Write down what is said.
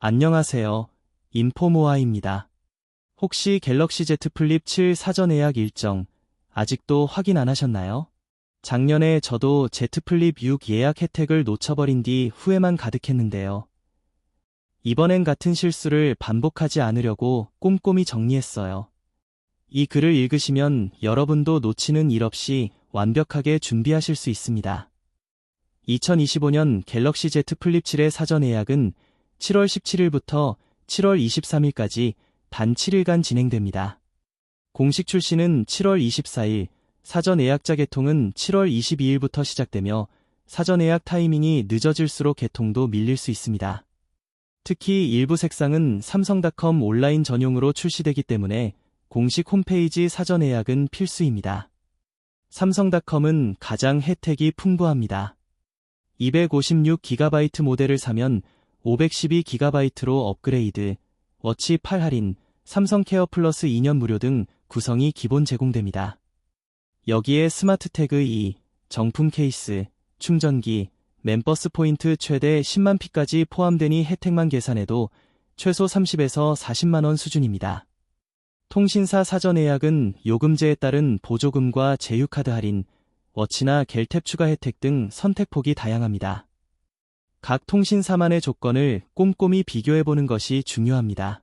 안녕하세요. 인포모아입니다. 혹시 갤럭시 Z 플립 7 사전 예약 일정 아직도 확인 안 하셨나요? 작년에 저도 Z 플립 6 예약 혜택을 놓쳐버린 뒤 후회만 가득했는데요. 이번엔 같은 실수를 반복하지 않으려고 꼼꼼히 정리했어요. 이 글을 읽으시면 여러분도 놓치는 일 없이 완벽하게 준비하실 수 있습니다. 2025년 갤럭시 Z 플립 7의 사전 예약은 7월 17일부터 7월 23일까지 단 7일간 진행됩니다. 공식 출시는 7월 24일, 사전 예약자 개통은 7월 22일부터 시작되며 사전 예약 타이밍이 늦어질수록 개통도 밀릴 수 있습니다. 특히 일부 색상은 삼성닷컴 온라인 전용으로 출시되기 때문에 공식 홈페이지 사전 예약은 필수입니다. 삼성닷컴은 가장 혜택이 풍부합니다. 256GB 모델을 사면 512GB로 업그레이드, 워치 8 할인, 삼성 케어 플러스 2년 무료 등 구성이 기본 제공됩니다. 여기에 스마트 태그 2, 정품 케이스, 충전기, 멤버스 포인트 최대 10만 피까지 포함되니 혜택만 계산해도 최소 30에서 40만원 수준입니다. 통신사 사전 예약은 요금제에 따른 보조금과 제휴카드 할인, 워치나 겔탭 추가 혜택 등 선택폭이 다양합니다. 각 통신사만의 조건을 꼼꼼히 비교해보는 것이 중요합니다.